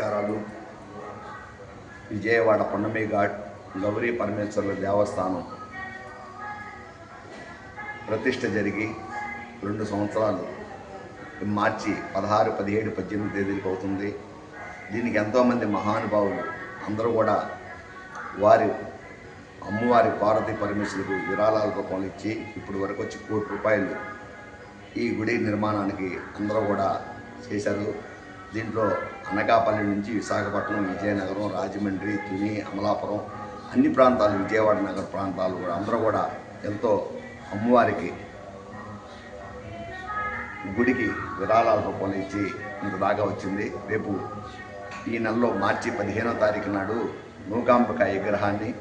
నమస్కారాలు. విజయవాడ పొన్నమి ఘాట్ గౌరీ పరమేశ్వరుల దేవస్థానం ప్రతిష్ట జరిగి రెండు సంవత్సరాలు. మార్చి పదహారు పదిహేడు పద్దెనిమిది తేదీలకు అవుతుంది. దీనికి ఎంతోమంది మహానుభావులు అందరూ కూడా వారి అమ్మవారి పార్వతీ పరమేశ్వరులకు విరాళాల రూపంలో ఇచ్చి ఇప్పుడు వరకు వచ్చి కోటి రూపాయలు ఈ గుడి నిర్మాణానికి అందరూ కూడా చేశారు. దీంట్లో అనకాపల్లి నుంచి విశాఖపట్నం విజయనగరం రాజమండ్రి తుని అమలాపురం అన్ని ప్రాంతాలు విజయవాడ నగర ప్రాంతాలు కూడా అందరూ కూడా ఎంతో అమ్మవారికి గుడికి విరాళాల రూపంలో ఇచ్చి ఇంత దాకా వచ్చింది. రేపు ఈ నెలలో మార్చి పదిహేనో తారీఖు నాడు నూకాంబక విగ్రహాన్ని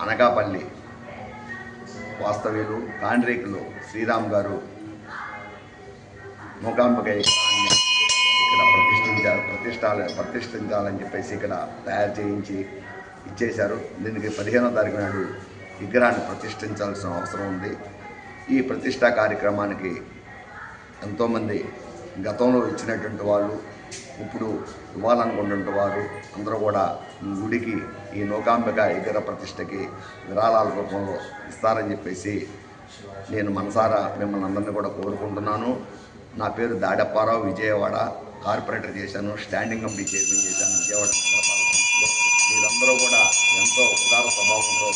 అనకాపల్లి వాస్తవ్యులు కాండ్రేకులు శ్రీరామ్ గారు మూకాంబిక విగ్రహాన్ని ప్రతిష్టాల ప్రతిష్ఠించాలని చెప్పేసి ఇక్కడ తయారు చేయించి ఇచ్చేశారు. దీనికి పదిహేనో తారీఖు నాడు విగ్రహాన్ని ప్రతిష్ఠించాల్సిన అవసరం ఉంది. ఈ ప్రతిష్టా కార్యక్రమానికి ఎంతోమంది గతంలో ఇచ్చినటువంటి వాళ్ళు ఇప్పుడు ఇవ్వాలనుకున్నటువంటి వారు అందరూ కూడా ఈ గుడికి ఈ నూకాంబిక విగ్రహ ప్రతిష్టకి విరాళాల రూపంలో ఇస్తారని చెప్పేసి నేను మనసారా మిమ్మల్ని అందరినీ కూడా కోరుకుంటున్నాను. నా పేరు దాడప్పారావు విజయవాడ. కార్పొరేటర్ చేశాను. స్టాండింగ్ కమిటీ చైర్మన్ చేశాను. విజయవాడ నగరపాలక మీరందరూ కూడా ఎంతో ఉదార స్వభావంతో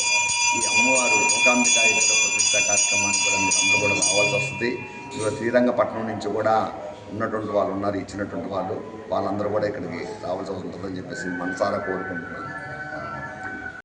ఈ అమ్మవారు మూకాంబిక విగ్రహ ప్రతిష్ట కార్యక్రమానికి కూడా మీరు అందరూ కూడా రావాల్సి వస్తుంది. ఇవాళ శ్రీరంగపట్నం నుంచి కూడా ఉన్నటువంటి వాళ్ళు ఉన్నారు. ఇచ్చినటువంటి వాళ్ళు. వాళ్ళందరూ కూడా ఇక్కడికి రావాల్సి ఉంటుందని చెప్పేసి మనసారా కోరుకుంటున్నాను.